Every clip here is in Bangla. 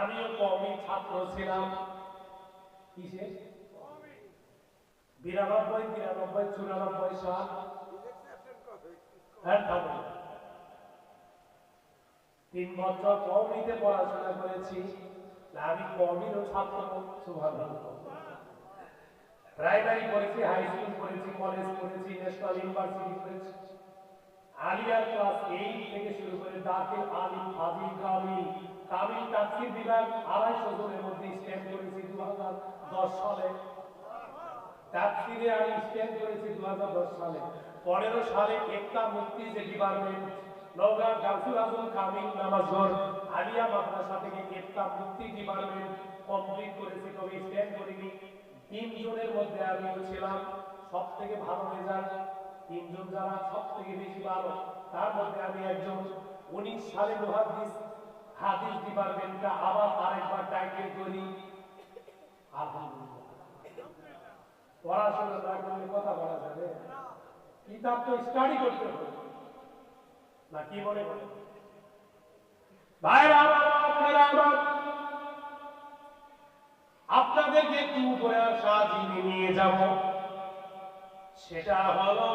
আমিও কমই ছাত্র ছিলাম। কিসে? বিরানব্বই তিরানব্বই চুরানব্বই সাল। হ্যাঁ তিন বছর কমিতে পড়াশোনা করেছি। আমি কমিরও ছাত্র প্রাইমারি পড়েছি হাই স্কুল পড়েছি কলেজ পড়েছি ন্যাশনাল ইউনিভার্সিটি পড়েছি আলিয়ার ক্লাস এইট থেকে শুরু করে দাখিল ফাজিল, কামিল কামিল তাফসির বিভাগ আড়াইশো জনের মধ্যে স্ট্যান্ড করেছি দু হাজার দশ সালে। তাফসিরে আমি স্ট্যান্ড করেছি দু হাজার দশ সালে। পনেরো সালে একটা মুক্তি যে ডিপার্টমেন্ট নওগাঁ গাউসুল আজম কামিল নামাজগর আলিয়া মাদ্রাসা থেকে একটা মুক্তি ডিপার্টমেন্ট কমপ্লিট করেছি, তবে স্ট্যান্ড করিনি। তিনজনের মধ্যে আমি ছিলাম। সব থেকে ভালো রেজাল্ট তিনজন যারা সব থেকে বেশি ভালো, তার মধ্যে আমি একজন। উনিশ সালে মুহাদ্দিস, হাদিস ডিপার্টমেন্টটা আবার আরেকবার টাইটেল করি। পড়াশোনা না করলে কথা বলা যাবে। কিতাব তো স্টাডি করতে হবে। না, কি মনে করে আমার আপনারা আমার আপনাদেরকে একটু উপরে আসা জিনিস নিয়ে যাব। সেটা হলো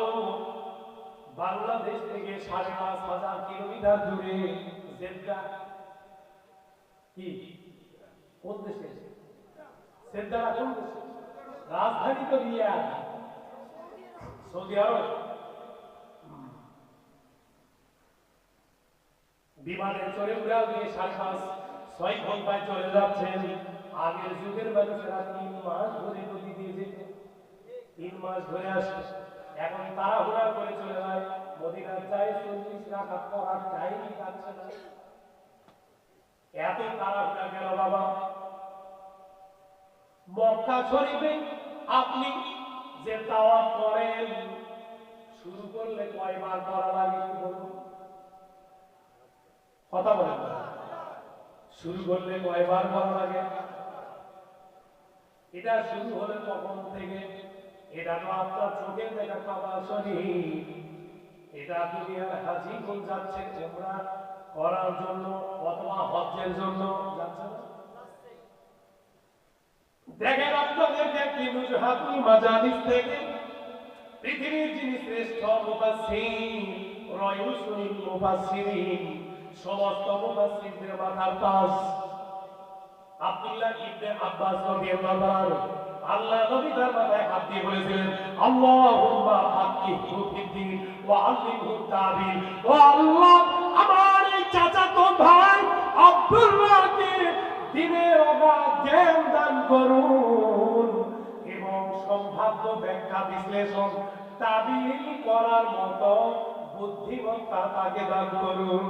বাংলাদেশ থেকে সাড়ে পাঁচ হাজার কিলোমিটার দূরে জেদ্দা কি? কোন দেশে? জেদ্দারা কোন দেশে? রাজধানী তো রিয়াদ। সৌদি আরব। বিমানে চড়ে উড়াল দিয়ে সাড়ে পাঁচ, ছয় ঘন্টায় চলে যাচ্ছেন। আগের যুগের মানুষেরা তিন মাস ধরে তিন মাস ধরে আসে। এখন তাড়াহুড়া করে চলে যায়। মদিনার চাই চল্লিশ রাখা পড়ার টাইমই পাচ্ছে না এত তাড়াহুড়া গেল বাবা? মক্কা শরীফে আপনি যে তাওয়াফ করেন, শুরু করলে কয়বার করা লাগে একটু বলুন? কথা বলেন। শুরু করলে কয়বার করা লাগে? এটা শুরু হলে তখন থেকে এটা তো আপনার চোখে দেখা কাবা শরীফ এটা দুনিয়ার হাজি কোন যাচ্ছে, তোমরা করার জন্য অথবা হজ্জের জন্য যাচ্ছে? দেখেন আপনাদেরকে একটি নুজহাতুল মাজালিস থেকে পৃথিবীর যিনি শ্রেষ্ঠ মুফাসসির রয়ুসুল মুফাসসিরিন, সমস্ত মুফাসসিরদের মাথার তাজ আব্দুল্লাহ ইবনে আব্বাস রাদিয়াল্লাহু আনহু আল্লাহ নবী তার মাথায় হাত দিয়ে বলেছিলেন, আল্লাহুম্মা ফাক্কিহু ফিদ্দিন ওয়া আল্লিমহু তাবিল ও আল্লাহ, আমার এই চাচাতো ভাই আব্দুল্লাহকে দিনের অগাধ জ্ঞান দান করুন এবং সম্ভাব্য ব্যাখ্যা বিশ্লেষণ তাবিল করার মতো বুদ্ধিমত্তা তাকে দান করুন।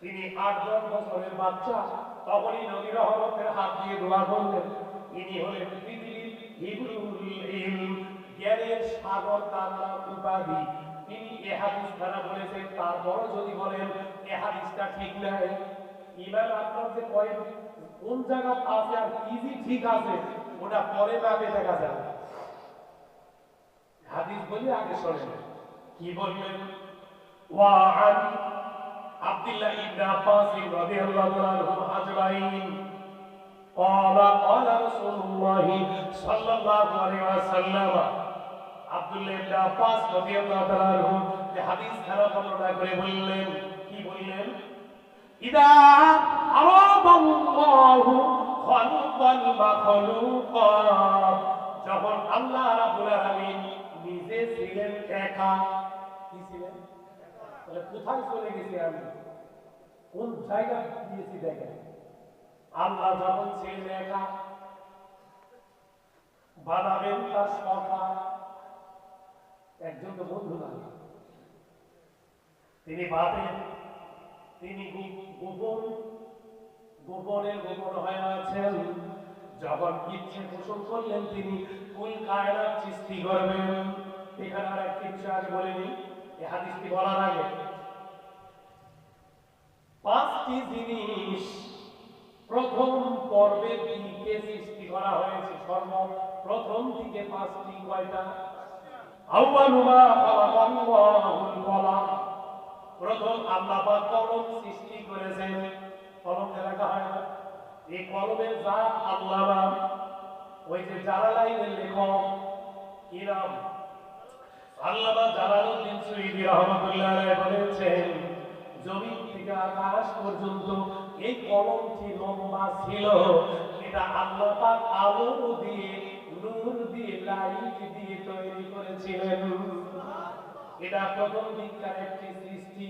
তিনি আট দশ বছরের বাচ্চা। তখনই নবী রহমতের হাত দিয়ে দোয়া করলেন। ইনি হলেন পৃথিবীর হিব্রুল ইলম, জ্ঞানের সাগর তার উপাধি। তিনি এ হাদিস দ্বারা বলেছেন তারপরও যদি বলেন এ হাদিসটা ঠিক নাই। ইমান আপনার যে পয়েন্ট কোন জায়গা আছে আর কি ঠিক আছে ওটা পরে মাপে দেখা যাবে। হাদিস বলি আগে শোনেন। কি বললেন? ওয়ান আব্দুল্লাহ ইবনে আব্বাস রাদিয়াল্লাহু আনহু আজমাইন قال قال رسول الله صلى الله عليه وسلم আব্দুল্লাহ ইবনে আব্বাস রাদিয়াল্লাহু তাআলা আনহু যে হাদিস খানা বর্ণনা করে বললেন কি বললেন ইদা আরাদাল্লাহু খালকাল মাখলুকাত যখন আল্লাহ রাব্বুল আলামিন নিজে ছিলেন একা কি ছিলেন তাহলে কোথায় চলে গেছি আমি? কোন জায়গা দিয়েছি দেখেন। আল্লাহ যখন ছিলেন একা বানাবেন তার সখা একজন তো বন্ধু না। তিনি ভাবেন, তিনি গোপন, গোপনে গোপন হয়ে আছেন। যখন ইচ্ছে পোষণ করলেন তিনি, কুল কায়নাত সৃষ্টি করবেন। এখানে আর একটি বিষয় আগে বলিনি হাদিসটি বলার আগে পাঁচটি জিনিস প্রথম পর্বের দিকে সৃষ্টি করা হয়েছে। সর্ব প্রথম দিকে পাঁচটি কয়টা? আউয়ালুমা খালাকাল্লাহুল কলাম প্রথম আল্লাহ পাক কলম সৃষ্টি করেছেন। কলম লেখা হয় না। এই কলমের জাত আল্লাহ ওই যে জালালাইনের লেখক নাম জালালউদ্দিন সুয়ুতি আলাইহি বলেছেন থেকে আকাশ পর্যন্ত এই কলমটি লম্বা ছিল। এটা আল্লাহ পাক আলো দিয়ে, নূর দিয়ে, লাইট দিয়ে তৈরি করেছিলেন। এটা প্রথম দিককার একটি সৃষ্টি।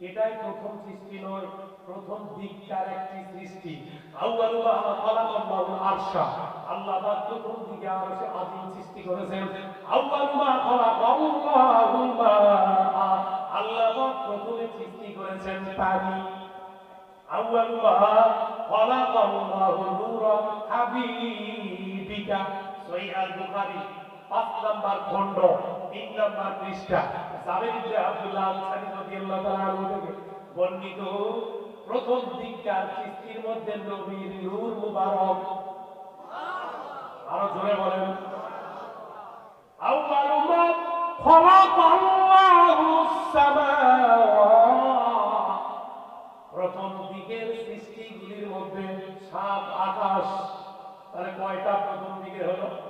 এটাই প্রথম সৃষ্টি নয়, প্রথম দিককার একটি সৃষ্টি। আরশা। আল্লাহ পাক প্রথম দিকে আরশে আজিম সৃষ্টি করেছেন। আউয়ালু মা খালাকাল্লাহু মা আল্লাহ পাক প্রথমে সৃষ্টি করেছেন পানি আউয়ালু মা খালাকাল্লাহু নূরা হাবিবিকা। সহিহ বুখারী। পাঁচ নাম্বার খণ্ড, তিন নাম্বার পৃষ্ঠা। জাবের ইবনে আব্দুল্লাহ আনসারী রাদিয়াল্লাহু তাআলা আনহু থেকে বর্ণিত, প্রথম দিককার সৃষ্টির মধ্যে নবীর নূর মুবারক। আরও জোরে বলেন। প্রথম দিকের সৃষ্টিগুলির মধ্যে সাত আকাশ। তাহলে কয়টা প্রথম দিকে হলো?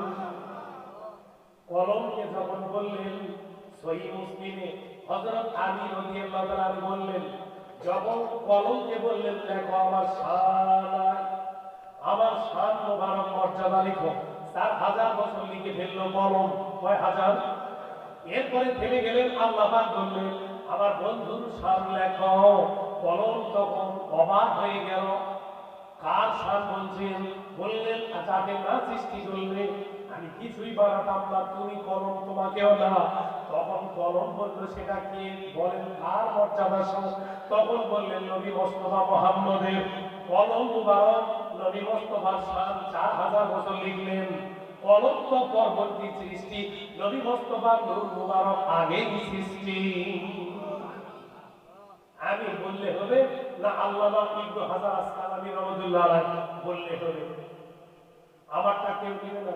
কলমকে যখন বললেন, সহি মুসলিমে হযরত আলী তাআলা আনহু বললেন, যখন কলমকে বললেন, দেখো আমার শান আমার শান মোবারক মর্যাদা লিখো। চার হাজার বছর লিখে ফেলল কলম। কয় হাজার? এরপরে থেমে গেলেন, আল্লাহ বললেন, আমার বন্ধুর শান লেখো। কলম তখন অবাক হয়ে গেল। কার শান বলছেন? বললেন যাকে না সৃষ্টি করলে আমি কিছুই বানাতাম না, তুমি কলম তোমাকেও না তখন কলম বলল সেটা কি বলেন? কার মর্যাদা সহ? তখন বললেন, নবী মোস্তফা মোহাম্মদের কলম মুবারক। নবী মোস্তফার শান চার হাজার বছর লিখলেন। কলম তো পরবর্তী সৃষ্টি। নবী মোস্তফার নূর মুবারক আগেই সৃষ্টি। আমি বললে হবে না আল্লামা ইবনু হাজার আসকালানি রহমাতুল্লাহ বললে হবে। আমারটা কেউ দিবে না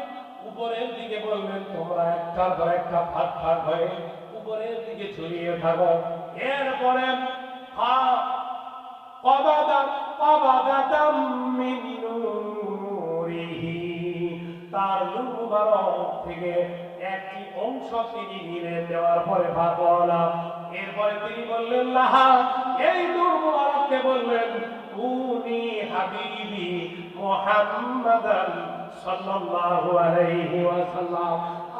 উপরের দিকে বলবেন, তোমরা একটার পর একটা ভাগ ভাগ হয়ে উপরের দিকে ছড়িয়ে থাকো। এরপরে তার মুবারক থেকে একটি অংশ তিনি নিলেন দেওয়ার পরে না। এরপরে তিনি বললেন, লাহা, এই নূর মুবারককে বললেন কুনি হাবিবি মুহাম্মাদান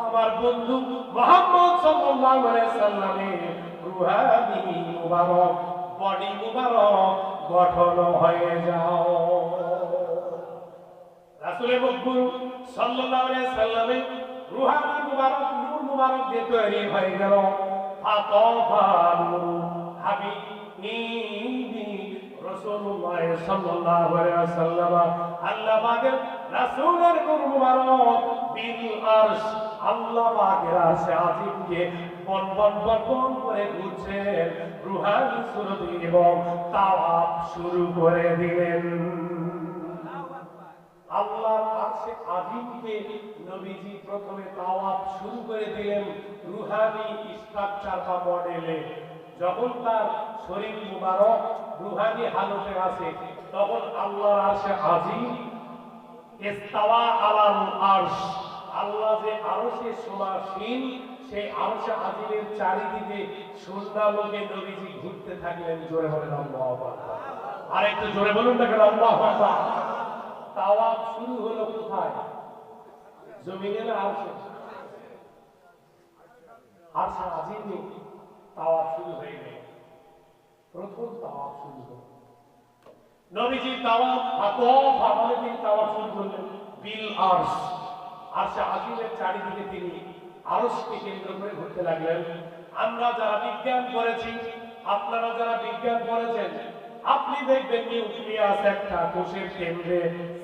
আমার বন্ধু মুহাম্মদ সাল্লাল্লাহু আলাইহি সাল্লামের রুহানি মুবারক, বডি মুবারক গঠন হয়ে যাও। রাসূলের মকবুল সাল্লাল্লাহু আলাইহি সাল্লামের রুহানি মুবারক, নূর মুবারক দিয়ে তৈরি হয়ে গেল। ফাতাফা নূর হাবিবি রাসূলুল্লাহ সাল্লাল্লাহু আলাইহি ওয়াসাল্লাম, আল্লাহ পাকের রাসূলের নূর মুবারক বিল আরশ আল্লাহ পাকের আরশে আজিমকে বন বন বন করে ঘুরছেন রুহানি সুরতি এবং তাওয়াফ শুরু করে দিলেন। আল্লাহ প্রথমে তাওয়াফ শুরু করে দিলেন রুহানি স্ট্রাকচার বা মডেলে যখন তার শরীর মুবারক রুহানি হালতে আছে তখন আল্লাহর আরশে আজিম ইস্তাওয়া আলাল আরশ। আল্লাহ যে আরশে সমাসীন সেই আরশে আজিমের চারিদিকে সন্ধ্যালোকে নবীজি ঘুরতে থাকলেন, জোরে বলেন আল্লাহু আকবার। আর একটু জোরে বলুন না আল্লাহু আকবার। তাওয়াফ শুরু হলো কোথায়? জমিনে না আরশে। আরশে আজিমে তাওয়াফ শুরু হয়ে গেল। প্রথম তাওয়াফ শুরু হলো। নবীজি তাওয়াফ আতফ আমাদের তিনি তাওয়াফ শুরু করলেন। বিল আরশ। আরশে আজিমের চারিদিকে তিনি আরশকে কেন্দ্র করে ঘুরতে লাগলেন। আমরা যারা বিজ্ঞান আপনারা যারা বিজ্ঞান আপনি দেখবেন নিউক্লিয়াস একটা কোষের কেন্দ্রে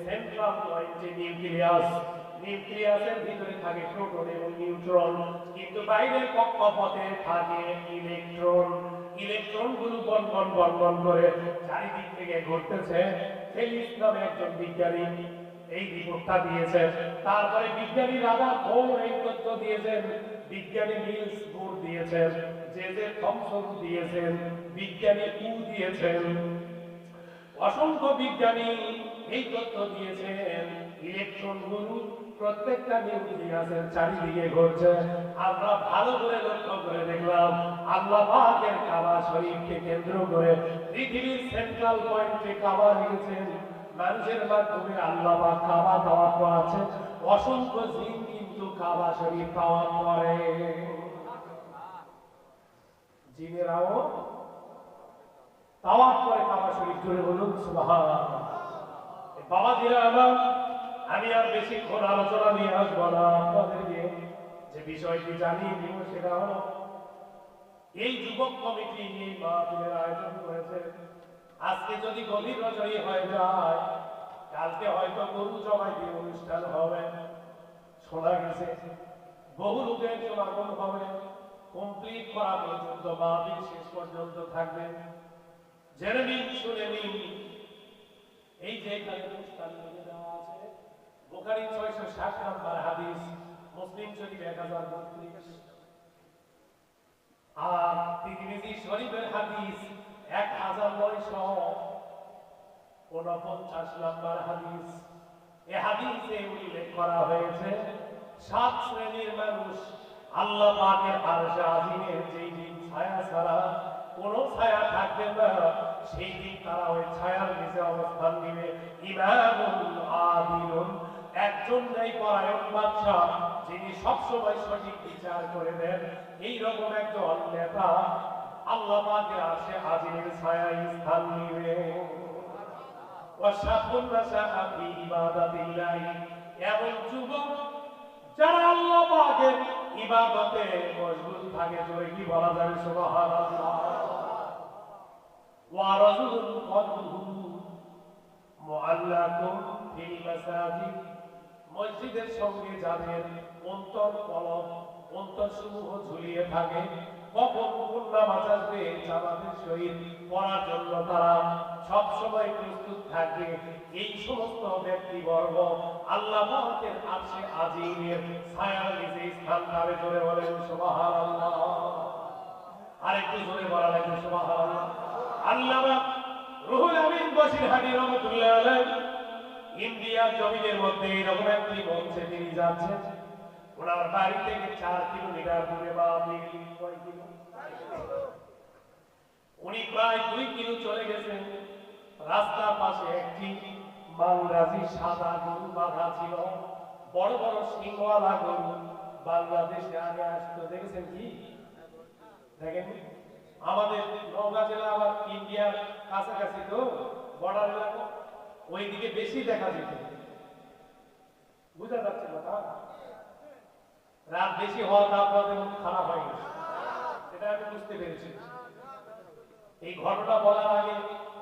সেন্ট্রাল পয়েন্টে নিউক্লিয়াস। নিউক্লিয়াসের ভিতরে থাকে প্রোটন এবং নিউট্রন, কিন্তু বাইরের কক্ষপথে থাকে ইলেকট্রন। ইলেকট্রনগুলো বন বন বন বন করে চারিদিক থেকে ঘুরতেছে। ফেলিস নামে একজন বিজ্ঞানী এই রিপোর্টটা দিয়েছেন তারপরে বিজ্ঞানী রাজা ভোর এই তথ্য দিয়েছেন। বিজ্ঞানী নিলস বোর দিয়েছেন। যে যে থমসন দিয়েছেন। বিজ্ঞানী কু দিয়েছেন। অসংখ্য বিজ্ঞানী এই তথ্য দিয়েছেন। ইলেকট্রন প্রত্যেকটা নিউক্লিয়াসের চারিদিকে ঘুরছে। আমরা ভালো করে লক্ষ্য করে দেখলাম, আল্লাহ পাকের কাবা শরীফকে কেন্দ্র করে পৃথিবীর সেন্ট্রাল পয়েন্টে কাবা রেখেছেন। মানুষের মাধ্যমে আল্লাহ পাক কাবা দাওয়াত করাচ্ছে অসংখ্য জিন কিন্তু কাবা শরীফ পাওয়ার করে জিনেরাও তাওয়াফ করে কাবা শরীফ জুড়ে বলুন, সুবহানাল্লাহ। বাবা জিরা আমার আমি আর বেশিক্ষণ আলোচনা নিয়ে আসব না আপনাদেরকে। যে বিষয়টি জানিয়ে দিব সেটা হলো, এই যুবক কমিটি এই মাহফিলের আয়োজন করেছে। আজকে যদি গভীর রজনী হয়ে যায়, কালকে হয়তো গরু জবাই দিয়ে অনুষ্ঠান হবে। শোনা গেছে, বহু লোকের সমাগম হবে। কমপ্লিট করা পর্যন্ত মাহফিল শেষ পর্যন্ত থাকবে। জেনে নিন, শুনে নিন, এই যে অনুষ্ঠান লিখে দেওয়া আছে বোখারি ছয়শো ষাট নাম্বার হাদিস, মুসলিম শরীফ এক হাজার বত্রিশ। আর তিরমিজি শরীফের হাদিস এক হাজার নয়শো উনপঞ্চাশ নাম্বার হাদিস। এ হাদিসে উল্লেখ করা হয়েছে, সাত শ্রেণির মানুষ আল্লাহ পাকের আরশে আজিমের যেই দিন ছায়া ছাড়া কোন ছায়া থাকবে না, সেই দিন তারা ওই ছায়ার নিচে অবস্থান দিবে ইমামুল আদিলুন একজন নেই পরায়ণ বাদশাহ যিনি সবসময় সঠিক বিচার করে দেন এই রকম একজন নেতা আল্লাহ পাকের আরশে আজিমের ছায়ায় স্থান নিবে। যুবক যারা আল্লাহ পাকের ইবাদতে মশগুল থাকে কি বলা যাবে? সুবহানাল্লাহ। ওয়া রাজুলুন কলবুহু মুআল্লাকুন ফিল মাসাজিদ। মসজিদের সঙ্গে যাদের অন্তর কলম, অন্তর সমূহ ঝুলিয়ে থাকে, কখন কোন নামাজ আসবে জামাতের সহিত পড়ার জন্য তারা সব সময় প্রস্তুত থাকবে এই সমস্ত ব্যক্তিবর্গ আল্লাহ পাকের আরশে আজিমের ছায়ার নিচে স্থান জোরে বলেন, সুবহানাল্লাহ। আরেকটু জোরে বলা লাগবে, সুবহানাল্লাহ। আল্লামা রুহুল আমিন বশির হাদি রহমাতুল্লাহ আলাইহি ইন্ডিয়ার জমিনের মধ্যে এরকম একটি মঞ্চে তিনি যাচ্ছেন ওনার বাড়ি থেকে চার কিলোমিটার দূরে বা উনি প্রায় দুই কিলো চলে গেছেন। রাস্তার পাশে একটি বাংলাদেশি সাদা গরু বাঁধা ছিল। বড় বড় সিংহওয়ালা গরু বাংলাদেশে আগে আসতো। দেখেছেন কি? দেখেন, আমাদের নওগাঁ জেলা আবার ইন্ডিয়ার কাছাকাছি তো, বর্ডার এলাকা। ওইদিকে বেশি দেখা যেত বুঝা যাচ্ছে না তা রাত বেশি হওয়া হওয়ার তারপরে খারাপ হয়ে গেছে সেটা আমি বুঝতে পেরেছি। এই ঘটনা বলার আগে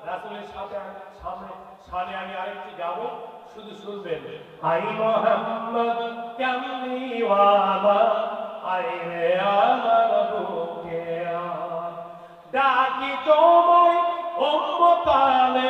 রাসুলের সাথে সামনে সামনে আমি আরেকটি গাবো। শুধু শুনবেন। আই মোহাম্মদ, কেমনি ওয়ালা আই রে আমার বুকে। ডাকি তোমায় উম্মতালে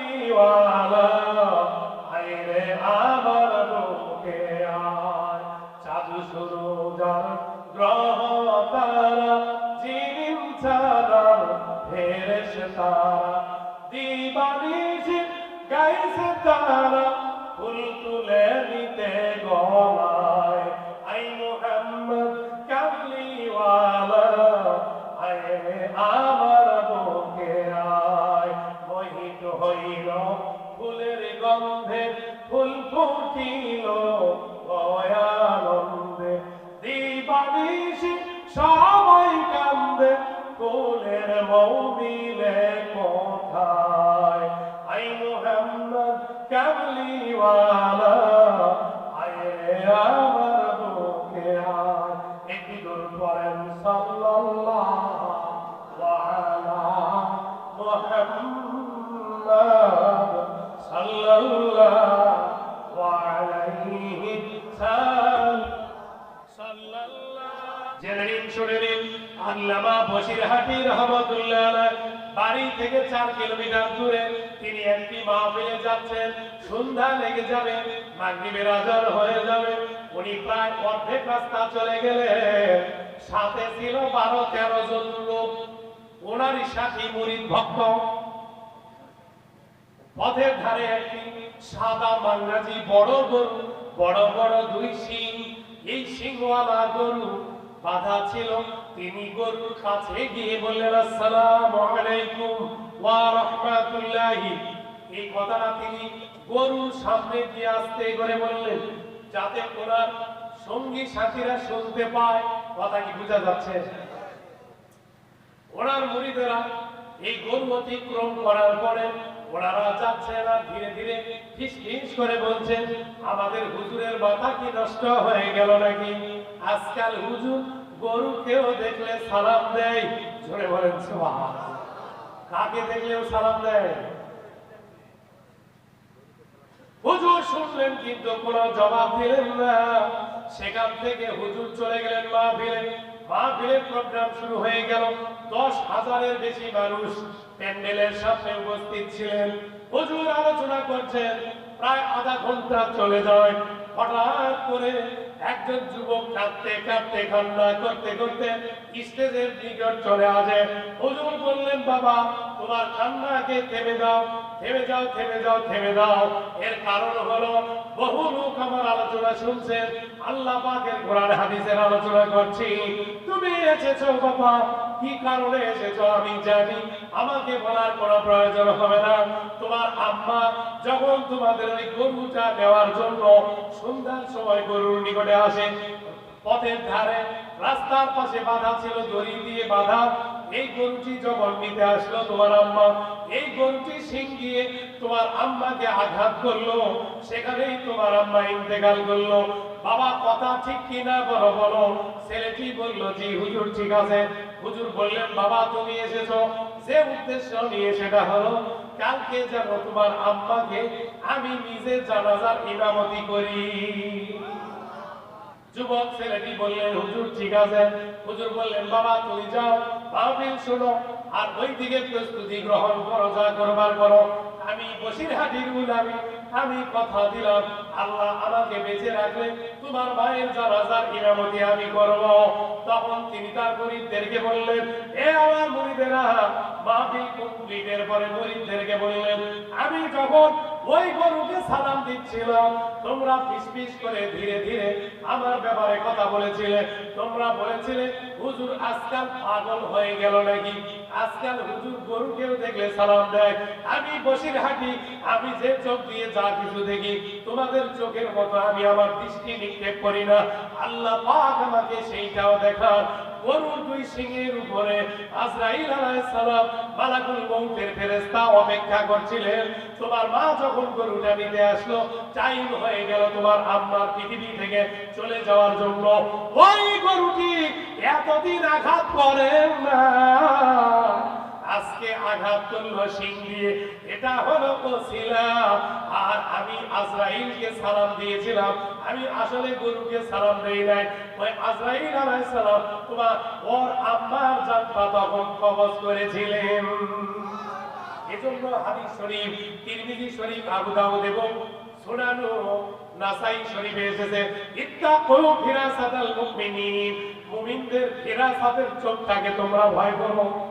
কামলিওয়ালা আইরে আমার বুকে আয়। চাঁদ শুরু গ্রহ তারা জিনিম ছাড়ার ফেরেশ তারা। দিবানিজি গাইছে তারা, ফুল তুলে নিতে গলায় যাচ্ছেন, সন্ধ্যা লেগে যাবে, মাগরিবের আজান হয়ে যাবে, উনি প্রায় অর্ধেক রাস্তা চলে গেলেন। সাথে ছিল বারো, তেরো জন লোক। ওনারই সাথী মুরিদ ভক্ত। পথের ধারে একটি সাদা মাংরাজি বড় গরু, বড় বড় দুই সিং এই সিংওয়ালা গরু বাধা ছিল। তিনি গরুর কাছে গিয়ে বললেন, আসসালামু আলাইকুম ওয়া রাহমাতুল্লাহি। এই কথাটা তিনি গরুর সামনে দিয়ে আসতে করে বললেন, যাতে ওনার সঙ্গী সাথীরা শুনতে পায়, কথা কি বোঝা যাচ্ছে? ওনার মুড়িদেরা এই গরু অতিক্রম করার পরে ওনারা যাচ্ছে না, ধীরে ধীরে ফিস করে বলছেন আমাদের হুজুরের মাথা কি নষ্ট হয়ে গেল নাকি? আজকাল হুজুর গরুকেও দেখলে সালাম দেয়। জোরে বলেন কাকে দেখলেও সালাম দেয়? হুজুর শুনলেন কিন্তু কোনো জবাব দিলেন না। সেখান থেকে হুজুর চলে গেলেন মাহফিলে। মাহফিলের প্রোগ্রাম শুরু হয়ে গেল। দশ হাজারের বেশি মানুষ প্যান্ডেলের সামনে উপস্থিত ছিলেন। হুজুর আলোচনা করছেন। প্রায় আধা ঘণ্টা চলে যায়। হঠাৎ করে একজন যুবক কাঁদতে কাঁদতে কান্না করতে করতে স্টেজের নিকট চলে আসে। হুজুর বললেন, বাবা তোমার কান্নাকে থেমে দাও থেমে যাও থেমে যাও, থেমে দাও এর কারণ হলো, বহু লোক আমার আলোচনা শুনছেন আল্লাহ পাকের কোরআন হাদিসের আলোচনা করছি। তুমি এসেছ বাবা, কি কারণে এসেছ আমি জানি, আমাকে বলার কোনো প্রয়োজন হবে না। তোমার আম্মা যখন তোমাদের ওই গরুটা নেওয়ার জন্য সন্ধ্যার সময় গরুর নিকটে আসে, পথের ধারে, রাস্তার পাশে বাধা ছিল, দড়ি দিয়ে বাধা এই গরুটি যখন নিতে আসলো তোমার আম্মা। এই গরুটি দিয়ে তোমার আম্মাকে আঘাত করল। সেখানেই তোমার আম্মা ইন্তেকাল করল। বাবা, কথা ঠিক কিনা বলো বলো। ছেলেটি বলল, জি, হুজুর, ঠিক আছে। হুজুর বললেন, বাবা, তুমি এসেছ। যে উদ্দেশ্য নিয়ে সেটা হলো, কালকে যেন তোমার আম্মাকে আমি নিজে জানাজার ইমামতি করি। যুবক ছেলেটি বললেন হুজুর, ঠিক আছে। হুজুর বললেন, বাবা, তুমি যাও। মাহফিল শোনো, আর ওই দিকে প্রস্তুতি গ্রহণ করো, যা করবার করো। আমি বসিরহাটির গুলামি আমি কথা দিলাম, আল্লাহ আমাকে বেঁচে রাখলে তোমার মায়ের জানাজার ইমামতি আমি করব। তখন তিনি তার মুরিদদেরকে বললেন, এ আমার মুরিদেরা। মাহফিল কমপ্লিটের পরে মুরিদদেরকে বললেন, আমি যখন ওই গরুকে সালাম দিচ্ছিলাম, তোমরা ফিস ফিস করে ধীরে ধীরে আমার ব্যাপারে কথা বলেছিলে। তোমরা বলেছিলে, হুজুর আজকাল পাগল হয়ে গেল নাকি? আজকাল হুজুর গরুকেও দেখলে সালাম দেয়। আমি বসির হাঁটি আমি যে চোখ দিয়ে যা কিছু দেখি, তোমাদের চোখের মতো আমি আমার দৃষ্টি নিক্ষেপ করি না। আল্লাহ পাক আমাকে সেইটাও দেখান। অপেক্ষা করছিলেন। তোমার মা যখন গরুটা নিতে আসলো টাইম হয়ে গেল তোমার আম্মার পৃথিবী থেকে চলে যাওয়ার জন্য। ওই গরুটি এতদিন আঘাত করেন না। আজকে আঘাত করল সিং দিয়ে। এটা হলো ওসিলা আর আমি আজরাইলকে সালাম দিয়েছিলাম। আমি আসলে গরুকে সালাম দেই নাই। ওই আজরাইল আলাইহিস সালাম তোমার ওর আম্মার জানটা তখন কবজ করেছিলেন। এজন্য হাদিস শরীফ, তিরমিজি শরীফ, আবু দাউদ এবং সুনানু নাসাই শরীফে এসেছে। ইত্তাকু ফিরাসাতাল মুমিনিন। মুমিনদের ফিরাসাতের চোখটাকে তোমরা ভয় করো।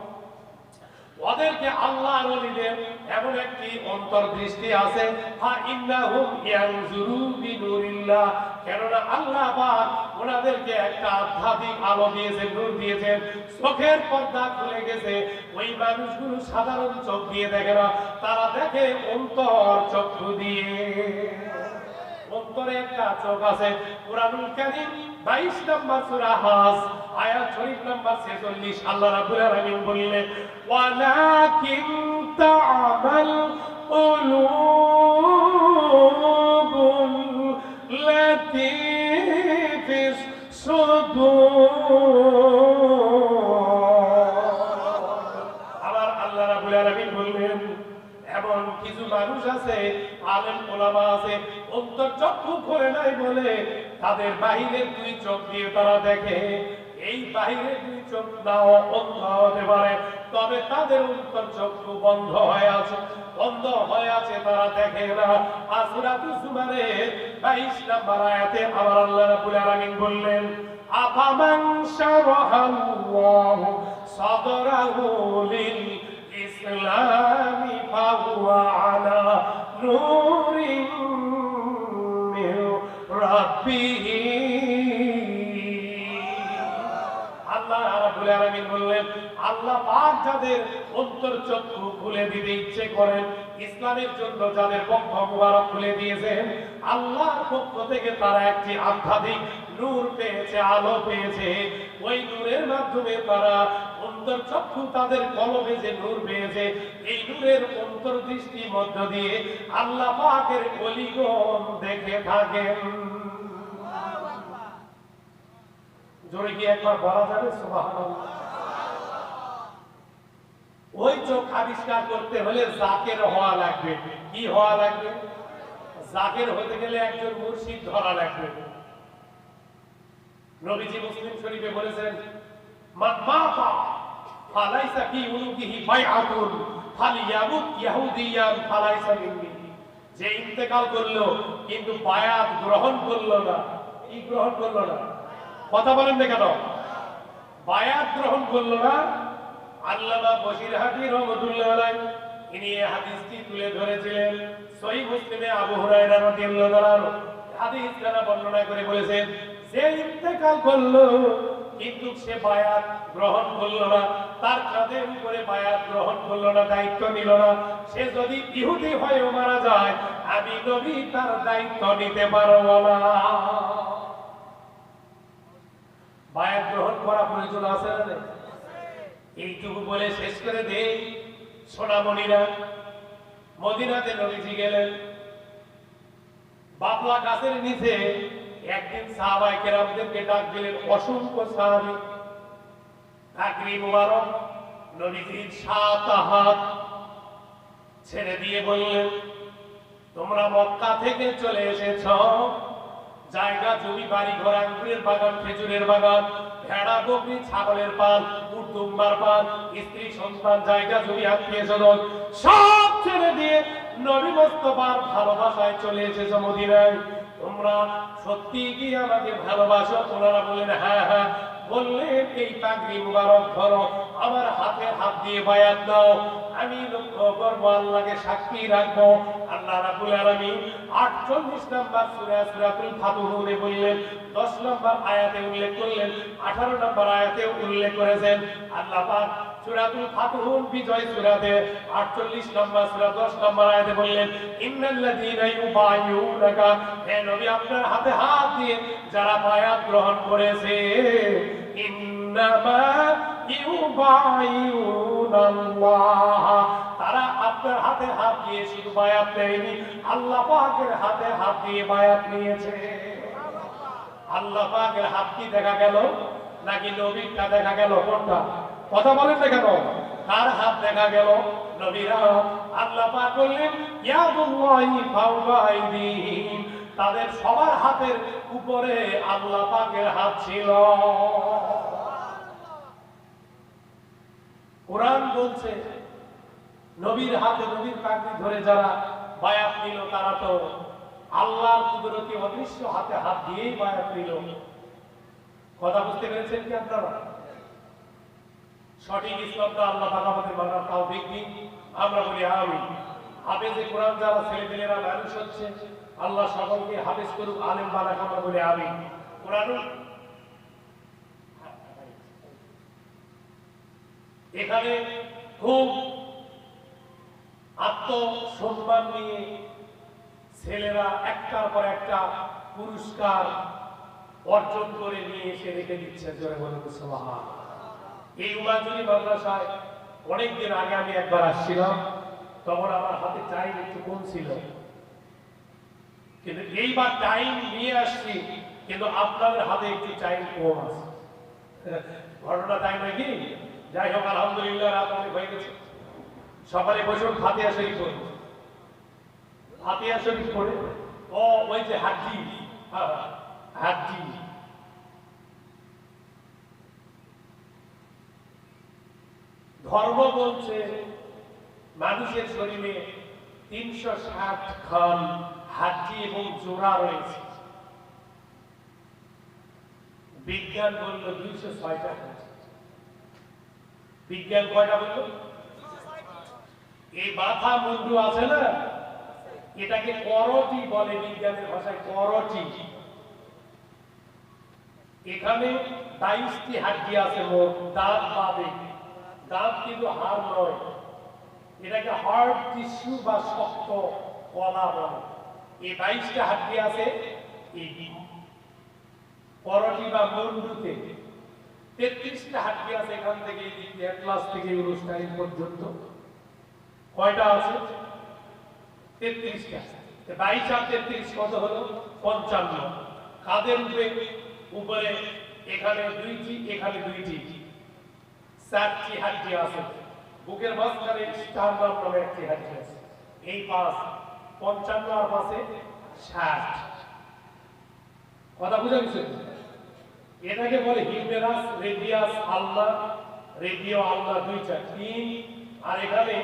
ওদেরকে আল্লাহর ওলিদের এমন একটি অন্তর্দৃষ্টি আছে, হা ইন্নাহুম ইয়ানজুরু বিনুরিল্লাহ কেননা আল্লাহ পাক ওনাদেরকে একটা আধ্যাত্মিক আলো দিয়েছেন, নূর দিয়েছেন, চোখের পর্দা খুলে গেছে, ওই মানুষগুলো সাধারণ চোখ দিয়ে দেখে না, তারা দেখে অন্তর চক্ষু দিয়ে। অন্তরে একটা চোখ আছে। কোরআনুল কারীম 22 নম্বর সূরা হাস আয়াত শরীফ নাম্বার 46 আল্লাহ রাব্বুল আলামিন বললেন, ওয়ালাকিন তা'মাল কুলুবুল লাতী ফিস আবার আল্লাহ রাব্বুল আলামিন বললেন, এমন কিছু মানুষ আছে, আলেম ওলামা আছে চক্ষু করে নাই বলে তাদের বাহিরের দুই চোখ দিয়ে তারা দেখে, এই বাহিরের দুই চোখ নাও অন্ধ হতে পারে, তবে তাদের অন্তর চক্ষু বন্ধ হয়ে আছে, বন্ধ হয়ে আছে, তারা দেখে না। আসুরাতু সুমারে 22 নম্বর আয়াতে আবার আল্লাহ রাব্বুল আলামিন বললেন, আফামান শারাহাল্লাহু সাদরাহু লিল ইসলামি ফাহুয়া আলা নূরিন রাব্বিহি আল্লাহ রাব্বুল আলামিন বললেন আল্লাহ পাক যাদের অন্তর চক্ষু খুলে দিতে ইচ্ছে করেন, ইসলামের জন্য যাদের পক্ষ মুবারক খুলে দিয়েছেন, আল্লাহর পক্ষ থেকে তারা একটি আধ্যাত্মিক নূর পেয়েছে, আলো পেয়েছে। ওই নূরের মাধ্যমে তারা অন্তর চক্ষু তাদের কলমে যে নূর পেয়েছে, এই নূরের অন্তর্দৃষ্টি মধ্য দিয়ে আল্লাহ পাকের অলিগণ দেখে থাকেন। জোরে কি একবার বলা যাবে, সুবহানাল্লাহ। ওই চোখ আবিষ্কার করতে হলে জাকের হওয়া লাগবে। কি হওয়া লাগবে? জাকের হতে গেলে একজন মুর্শিদ ধরা লাগবে। নবীজি মুসলিম শরীফে বলেছেন মান মাতা, ফালাইসা ফি উনুকিহি বাইআতুন ফালিয়ামুত ইয়াহুদিয়ান ফালাইসা মিন্নি। যে ইন্তেকাল করল, কিন্তু বায়াত গ্রহণ করল না। কি গ্রহণ করল না? কথা বলেন না কেন? বায়াত গ্রহণ করল না আল্লামা বশির হাদি রহমতুল্লাহ আলাই ইনি এই হাদিসটি তুলে ধরেছিলেন সহিহ মুসলিমে আবু হুরায়রা রাদিয়াল্লাহু তাআলা হাদিস দ্বারা বর্ণনা করে বলেছেন যে ইন্তেকাল করল, কিন্তু সে বায়াত গ্রহণ করল না। তার কাঁধের উপরে বায়াত গ্রহণ করল না, দায়িত্ব নিল না। সে যদি ইহুদি হয়েও মারা যায়, আমি নবী তার দায়িত্ব নিতে পারব না। বায়াত গ্রহণ করা প্রয়োজন আছে না? এইটুকু বলে শেষ করে দে সোনামণিরা মদিনাতে নবীজি গেলেন। বাবলা গাছের নিচে একদিন সাহাবাই কেরামদেরকে ডাক দিলেন, অসংখ্য সাহাবি চাকরি মুবারক। নবীজির সাত হাত ছেড়ে দিয়ে বললেন, তোমরা মক্কা থেকে চলে এসেছ। জায়গা জমি বাড়ি ঘর আঙ্গুরের বাগান, খেজুরের বাগান, ভেড়া, বকরি, ছাগলের পাল উট দুম্বার স্ত্রী, সন্তান, জায়গা জমি আত্মীয় স্বজন সব ছেড়ে দিয়ে নবী মোস্তফার ভালোবাসায় চলে এসেছ মদিনায়, তোমরা সত্যি কি আমাকে ভালোবাসো? ওনারা বললেন হ্যাঁ হ্যাঁ। বললেন, এই পাগড়ি মুবারক ধরো, আমার হাতে হাত দিয়ে বায়াত দাও। আমি লক্ষ্য করব, আল্লাহকে সাক্ষী রাখব। আল্লাহ রাবুল আলমী আটচল্লিশ নম্বর সুরা সুরাতুল ফাতুহুনে বললেন, দশ নম্বর আয়াতে উল্লেখ করলেন, আঠারো নম্বর আয়াতে উল্লেখ করেছেন, আল্লাহ পাক সুরাতুল ফাতুহুন বিজয় সুরাতে 48 নম্বর সূরা 10 নম্বর আয়াতে বললেন, ইন্নাল্লাযীনা ইউবাইয়ুনাকা হে নবী, আপনার হাতে হাত দিয়ে যারা বায়াত গ্রহণ করেছে, ইন্নামা ইউবাইয়ুনাল্লাহ তারা আপনার হাতে হাত দিয়ে শুধু বায়াত নেয়নি আল্লাহ পাকের হাতে হাত দিয়ে বায়াত নিয়েছে। আল্লাহ পাকের হাত কি দেখা গেল? নাকি নবীরটা দেখা গেল? কোনটা? কথা বলেন না কেন? তার হাত দেখা গেল নবীরা। আল্লাহ পাক বললেন ইয়াদুল্লাহি ফাওকা আইদিহিম তাদের সবার হাতের উপরে আল্লাহ পাকের হাত ছিল। কোরআন বলছে, নবীর হাতে নবীর পাগড়ি ধরে যারা বায়াত নিল, তারা তো আল্লাহর কুদরতি অদৃশ্য হাতে হাত দিয়েই বায়াত নিল। কথা বুঝতে পেরেছেন কি আপনারা? সঠিক ইসলামটা আল্লাহ পাক আমাদের মানার তাও দিন। আমরা বলি আমি হাফেজে কোরআন যারা ছেলেমেয়েরা মানুষ হচ্ছে, আল্লাহ সকলকে হাফেজ করুক, আলেম বানাক, আমরা বলি আমি কোরআন এখানে খুব আত্মসম্মান নিয়ে ছেলেরা একটার পর একটা পুরস্কার অর্জন করে নিয়ে এসে রেখে দিচ্ছে জয় বলে সুবহান এই উমাজুরি মাদ্রাসায় অনেকদিন আগে আমি একবার আসছিলাম তখন আমার হাতে টাইম একটু কম ছিল। কিন্তু এইবার টাইম নিয়ে আসছি কিন্তু আপনাদের হাতে একটু টাইম কম আছে। ঘটনা তাই নয় কি? যাই হোক আলহামদুলিল্লাহ রাত অনেক হয়ে গেছে। সকালে বসুন ফাতিয়া শরীফ পড়ি। ফাতিয়া শরীফ পড়ে? ও ওই যে হাড্ডি। হ্যাঁ, হাড্ডি। ধর্ম বলছে, মানুষের শরীরে তিনশো ষাট খান হাড্ডি এবং জোড়া রয়েছে। বিজ্ঞান বলল দুইশো ছয়টা বিজ্ঞান কয়টা বলল? এই মাথা মুন্ডু আছে না? এটাকে করটি বলে বিজ্ঞানের ভাষায়, করটি। এখানে বাইশটি হাড্ডি আছে, মোট দাঁত বাদে দাঁত কিন্তু হাড় নয়। এটাকে হার্ড টিস্যু বা শক্ত কলা বলে। এই বাইশটা হাড্ডি আছে এই করটি বা মুন্ডুতে তেত্রিশটা হাড্ডি আছে এখান থেকে ক্লাস থেকে অনুষ্ঠান পর্যন্ত। কয়টা আছে? তেত্রিশটা। বাইশ আর তেত্রিশ কত হলো? পঞ্চান্ন। কাদের উপরে এখানে দুইটি এখানে দুইটি। চারটি হাড্ডি আছে। বুকের মাঝখানে স্টারনাম নামে একটি হাড্ডি আছে। এই পাঁচ, পঞ্চান্ন আর পাশে ষাট। কথা বুঝা গেছে? এটাকে বলে humerus radius ulna radius ulna দুইটা। তিন, আর এখানে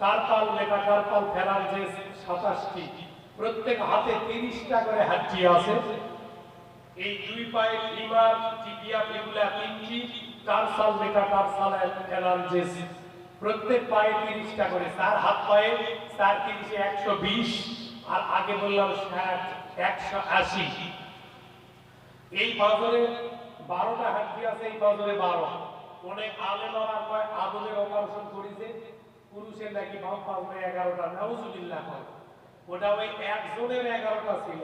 কারপাল কার্পাল মেটাকার্পাল ফ্যালাঞ্জেস সাতাশটি। প্রত্যেক হাতে তিরিশটা করে হাড্ডি আছে। এই দুই পায়ে ফিমার টিবিয়া ফিবুলা তিনটি। টার্সাল মেটাটার্সাল ফ্যালাঞ্জেস প্রত্যেক পায়ে তিরিশটা করে। চার হাত পায়ে চার তিরিশে একশো বিশ, আর আগে বললাম ষাট একশো আশি। এই ফজরে বারোটা হাড্ডি আছে, এই ফজরে বারো। অনেক আলেমারা কয়, আদলের অপারেশন করেছে। পুরুষের নাকি বাম পাজরে এগারোটা, নাউজুবিল্লাহ ওটা ওই একজনের এগারোটা ছিল।